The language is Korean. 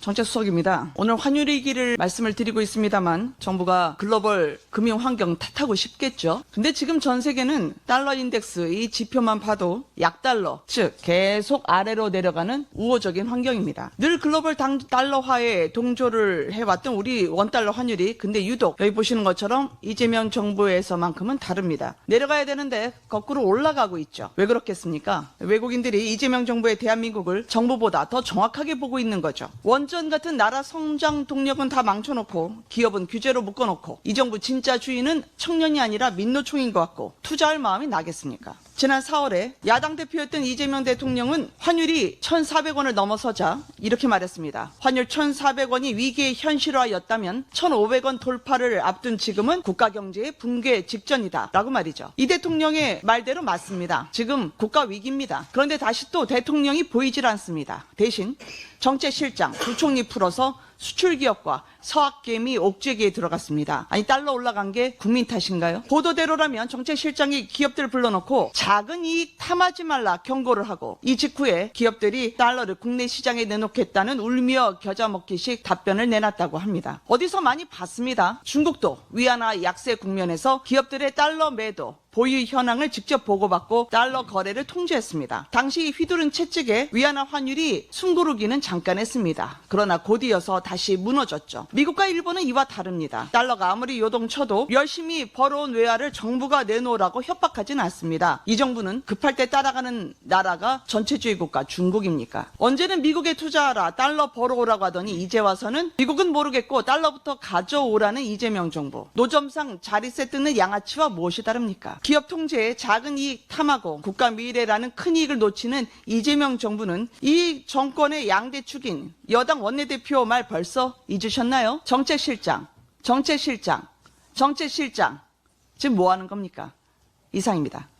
정책수석입니다. 오늘 환율 위기를 말씀을 드리고 있습니다만 정부가 글로벌 금융 환경 탓하고 싶겠죠. 근데 지금 전 세계는 달러 인덱스 이 지표만 봐도 약달러, 즉 계속 아래로 내려가는 우호적인 환경입니다. 늘 글로벌 당, 달러화에 동조를 해왔던 우리 원달러 환율이 근데 유독 여기 보시는 것처럼 이재명 정부에서만큼은 다릅니다. 내려가야 되는데 거꾸로 올라가고 있죠. 왜 그렇겠습니까? 외국인들이 이재명 정부의 대한민국을 정부보다 더 정확하게 보고 있는 거죠. 원전 같은 나라 성장 동력은 다 망쳐놓고 기업은 규제로 묶어놓고 이 정부 진짜 주인은 청년이 아니라 민노총인 것 같고 투자할 마음이 나겠습니까? 지난 4월에 야당 대표였던 이재명 대통령은 환율이 1,400원을 넘어서자 이렇게 말했습니다. 환율 1,400원이 위기의 현실화였다면 1,500원 돌파를 앞둔 지금은 국가 경제의 붕괴 직전이다. 라고 말이죠. 이 대통령의 말대로 맞습니다. 지금 국가 위기입니다. 그런데 다시 또 대통령이 보이질 않습니다. 대신 정책실장 두 총리 풀어서 수출 기업과 서학개미 옥죄기에 들어갔습니다. 아니 달러 올라간 게 국민 탓인가요? 보도대로라면 정책실장이 기업들 불러놓고 작은 이익 탐하지 말라 경고를 하고 이 직후에 기업들이 달러를 국내 시장에 내놓겠다는 울며 겨자 먹기식 답변을 내놨다고 합니다. 어디서 많이 봤습니다. 중국도 위안화 약세 국면에서 기업들의 달러 매도 보유 현황을 직접 보고받고 달러 거래를 통제했습니다. 당시 휘두른 채찍에 위안화 환율이 숨고르기는 잠깐 했습니다. 그러나 곧이어서 다시 무너졌죠. 미국과 일본은 이와 다릅니다. 달러가 아무리 요동쳐도 열심히 벌어온 외화를 정부가 내놓으라고 협박하진 않습니다. 이 정부는 급할 때 따라가는 나라가 전체주의 국가 중국입니까? 언제는 미국에 투자하라 달러 벌어오라고 하더니 이제 와서는 미국은 모르겠고 달러부터 가져오라는 이재명 정부. 노점상 자리세 뜯는 양아치와 무엇이 다릅니까? 기업 통제에 작은 이익 탐하고 국가 미래라는 큰 이익을 놓치는 이재명 정부는 이 정권의 양대 축인 여당 원내대표 말 벌써 잊으셨나요? 정책실장, 정책실장, 정책실장. 지금 뭐 하는 겁니까? 이상입니다.